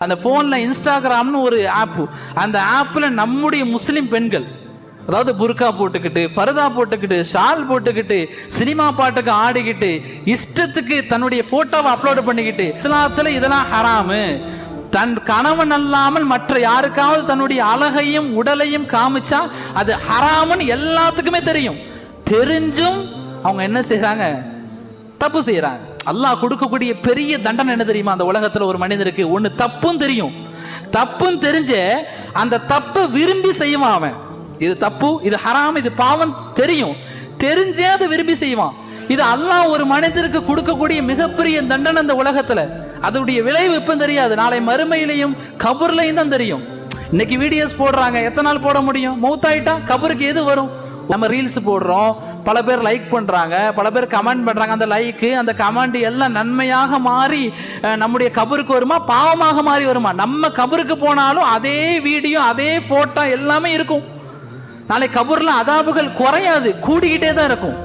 அந்த ஃபோனில் இன்ஸ்டாகிராம்னு ஒரு ஆப் அந்த ஆப்பில் நம்முடைய முஸ்லீம் பெண்கள் அதாவது புர்கா போட்டுக்கிட்டு ஃபர்தா போட்டுக்கிட்டு ஷால் போட்டுக்கிட்டு சினிமா பாட்டுக்கு ஆடிக்கிட்டு இஷ்டத்துக்கு தன்னுடைய ஃபோட்டோவை அப்லோட் பண்ணிக்கிட்டு இஸ்லாத்தில் இதெல்லாம் ஹராமு. தன் கணவன் அல்லாமல் மற்ற யாருக்காவது தன்னுடைய அழகையும் உடலையும் காமிச்சா அது ஹராமுன்னு எல்லாத்துக்குமே தெரியும். தெரிஞ்சும் அவங்க என்ன செய்கிறாங்க தப்பு செய்கிறாங்க அல்லாஹ் கொடுக்கக்கூடிய பெரிய தண்டனை என்ன தெரியுமா? அந்த உலகத்துல ஒரு மனிதனுக்கு ஒண்ணு தப்பும் தெரியும். தப்பும் தெரிஞ்சு அந்த தப்பை விரும்பி செய்வான் அவன். இது தப்பு இது ஹராம் இது பாவம் தெரியும். தெரிஞ்சே அதை விரும்பி செய்வான். இது அல்லாஹ் ஒரு மனிதருக்கு கொடுக்கக்கூடிய மிகப்பெரிய தண்டனை அந்த உலகத்துல. அதனுடைய விளைவு இப்ப தெரியாது. நாளை மறுமையிலையும் கபூர்லையும் தான் தெரியும். இன்னைக்கு வீடியோஸ் போடுறாங்க. எத்தனை நாள் போட முடியும்? மௌத்தாயிட்டா? கபருக்கு எது வரும்? நம்ம ரீல்ஸ் போடுறோம். பல பேர் லைக் பண்றாங்க. பல பேர் கமெண்ட் பண்றாங்க. அந்த லைக்கு அந்த கமெண்ட் எல்லாம் நன்மையாக மாறி நம்முடைய கபருக்கு வருமா? பாவமாக மாறி வருமா? நம்ம கபருக்கு போனாலும் அதே வீடியோ அதே போட்டோ எல்லாமே இருக்கும். நாளை கபூர்ல அதாபுகள் குறையாது. கூடிக்கிட்டே தான் இருக்கும்.